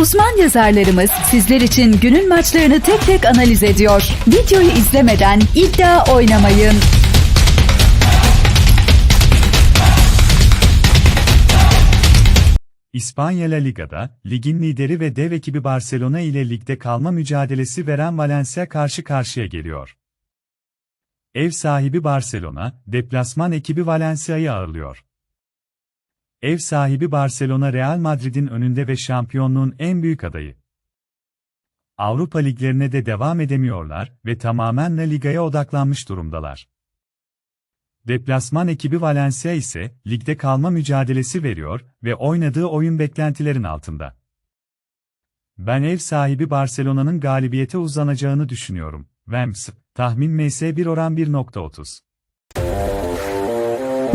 Uzman yazarlarımız sizler için günün maçlarını tek tek analiz ediyor. Videoyu izlemeden iddia oynamayın. İspanya La Liga'da, ligin lideri ve dev ekibi Barcelona ile ligde kalma mücadelesi veren Valencia karşı karşıya geliyor. Ev sahibi Barcelona, deplasman ekibi Valencia'yı ağırlıyor. Ev sahibi Barcelona Real Madrid'in önünde ve şampiyonluğun en büyük adayı. Avrupa liglerine de devam edemiyorlar ve tamamen La Liga'ya odaklanmış durumdalar. Deplasman ekibi Valencia ise ligde kalma mücadelesi veriyor ve oynadığı oyun beklentilerin altında. Ben ev sahibi Barcelona'nın galibiyete uzanacağını düşünüyorum. Vems, tahmin MS1 oran 1.30.